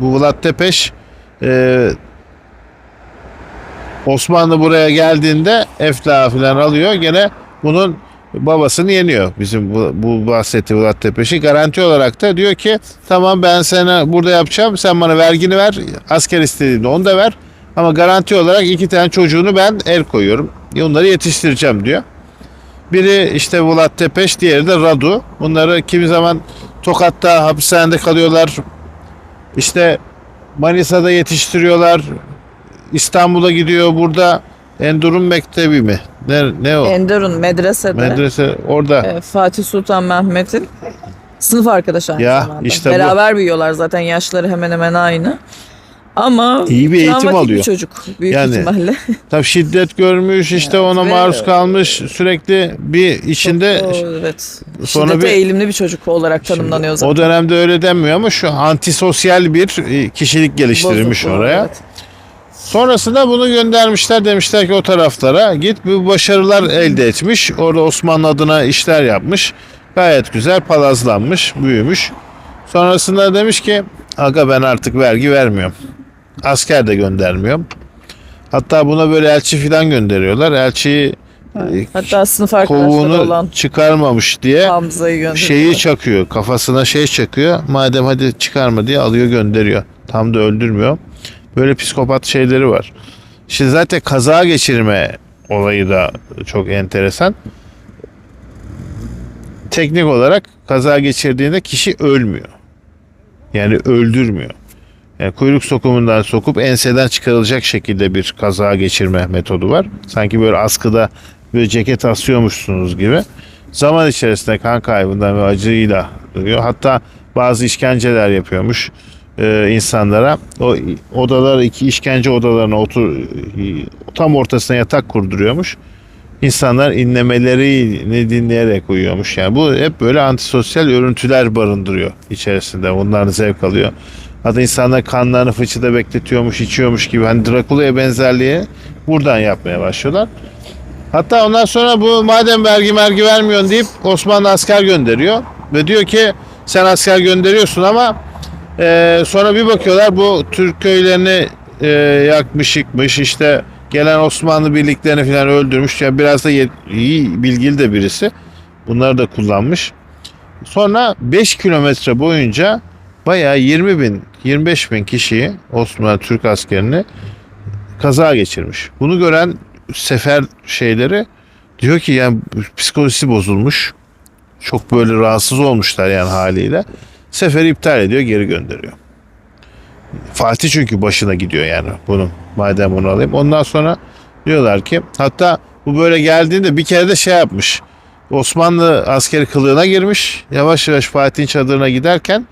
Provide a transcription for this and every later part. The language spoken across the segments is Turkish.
bu Vlad Tepes e, Osmanlı buraya geldiğinde Efla falan alıyor. Gene bunun babasını yeniyor. Bizim bu, bu bahsettiği Vlad Tepes'i. Garanti olarak da diyor ki tamam ben sana burada yapacağım. Sen bana vergini ver. Asker istediğinde onu da ver. Ama garanti olarak iki tane çocuğunu ben el koyuyorum. Onları yetiştireceğim diyor. Biri işte Vlad Tepes, diğeri de Radu. Bunları kimi zaman Tokat'ta hapishanede kalıyorlar. İşte Manisa'da yetiştiriyorlar. İstanbul'a gidiyor burada. Endurun Mektebi mi? Ne, ne o? Enderun medresede Medrese orada. e, Fatih Sultan Mehmet'in sınıf arkadaşı aynı Ya, zamanda. işte bu. Beraber büyüyorlar zaten yaşları hemen hemen aynı. Ama İyi bir eğitim travmatik alıyor. bir çocuk büyük Yani ihtimalle. Tabii şiddet görmüş, işte ona ve- maruz kalmış, sürekli bir içinde o, evet. sonra Şiddete bir- eğilimli bir çocuk olarak tanımlanıyor zaten. o dönemde öyle denmiyor ama şu antisosyal bir e, kişilik geliştirilmiş Bozukluğu, oraya. evet. Sonrasında bunu göndermişler demişler ki o taraflara git bu başarılar elde etmiş. Orada Osmanlı adına işler yapmış. Gayet güzel palazlanmış, büyümüş. Sonrasında demiş ki aga ben artık vergi vermiyorum. Asker de göndermiyorum. Hatta buna böyle elçi falan gönderiyorlar. Elçiyi Hatta sınıf kovuğunu olan çıkarmamış diye şeyi çakıyor. Kafasına şey çakıyor. Madem hadi çıkarma diye alıyor gönderiyor. Tam da öldürmüyor. Böyle psikopat şeyleri var. İşte zaten kaza geçirme olayı da çok enteresan. Teknik olarak kaza geçirdiğinde kişi ölmüyor. Yani öldürmüyor. Yani kuyruk sokumundan sokup enseden çıkarılacak şekilde bir kaza geçirme metodu var. Sanki böyle askıda böyle ceket asıyormuşsunuz gibi. Zaman içerisinde kan kaybından ve acıyla duruyor. Hatta bazı işkenceler yapıyormuş e, insanlara. O odalar iki işkence odalarına otur tam ortasına yatak kurduruyormuş. İnsanlar inlemelerini dinleyerek uyuyormuş. Yani bu hep böyle antisosyal örüntüler barındırıyor içerisinde. Bunların zevk alıyor. Hatta insanlar kanlarını fıçıda bekletiyormuş, içiyormuş gibi. Hani Drakula'ya benzerliği buradan yapmaya başlıyorlar. Hatta ondan sonra bu madem vergi mergi vermiyorsun deyip Osmanlı asker gönderiyor. Ve diyor ki sen asker gönderiyorsun ama e, sonra bir bakıyorlar bu Türk köylerini e, yakmış yıkmış işte gelen Osmanlı birliklerini falan öldürmüş. Yani biraz da iyi bilgili de birisi. Bunları da kullanmış. Sonra 5 kilometre boyunca bayağı 20 bin 25 bin kişiyi Osmanlı Türk askerini kaza geçirmiş. Bunu gören sefer şeyleri diyor ki yani psikolojisi bozulmuş. Çok böyle rahatsız olmuşlar yani haliyle. Seferi iptal ediyor geri gönderiyor. Fatih çünkü başına gidiyor yani bunun madem bunu alayım. Ondan sonra diyorlar ki hatta bu böyle geldiğinde bir kere de şey yapmış. Osmanlı askeri kılığına girmiş. Yavaş yavaş Fatih'in çadırına giderken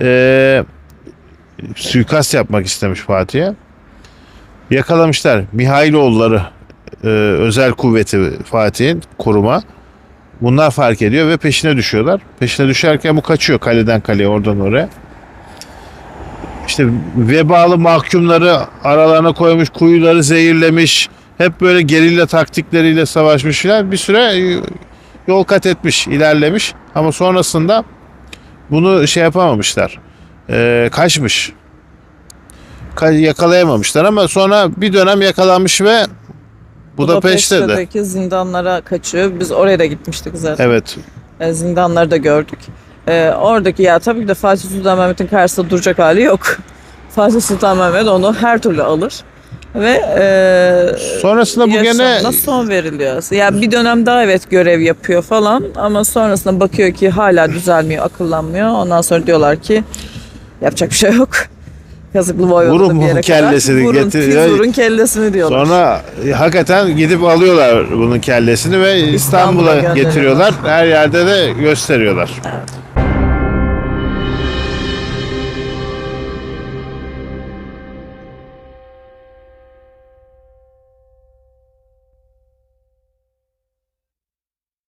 eee suikast yapmak istemiş Fatih'e. Yakalamışlar. Mihailoğulları e, özel kuvveti Fatih'in koruma. Bunlar fark ediyor ve peşine düşüyorlar. Peşine düşerken bu kaçıyor kaleden kaleye oradan oraya. İşte vebalı mahkumları aralarına koymuş, kuyuları zehirlemiş. Hep böyle gerilla taktikleriyle savaşmış filan. Bir süre e, yol kat etmiş, ilerlemiş. Ama sonrasında bunu şey yapamamışlar. E, kaçmış. Ka- yakalayamamışlar ama sonra bir dönem yakalanmış ve Budapeşte de. Budapeşte'deki zindanlara kaçıyor. Biz oraya da gitmiştik zaten. Evet. E, zindanları da gördük. E, oradaki ya tabii ki de Fatih Sultan Mehmet'in karşısında duracak hali yok. Fatih Sultan Mehmet onu her türlü alır. Ve e, Sonrasında bu gene son veriliyor. Yani bir dönem daha evet görev yapıyor falan ama sonrasında bakıyor ki hala düzelmiyor, akıllanmıyor. Ondan sonra diyorlar ki yapacak bir şey yok. Kazıklı boy Vurun bir bu yere kellesini, kadar. Vurun, getir- tiz vurun kellesini diyorlar. sonra e, hakikaten gidip alıyorlar bunun kellesini ve İstanbul'a gönderiyorlar. getiriyorlar. Her yerde de gösteriyorlar.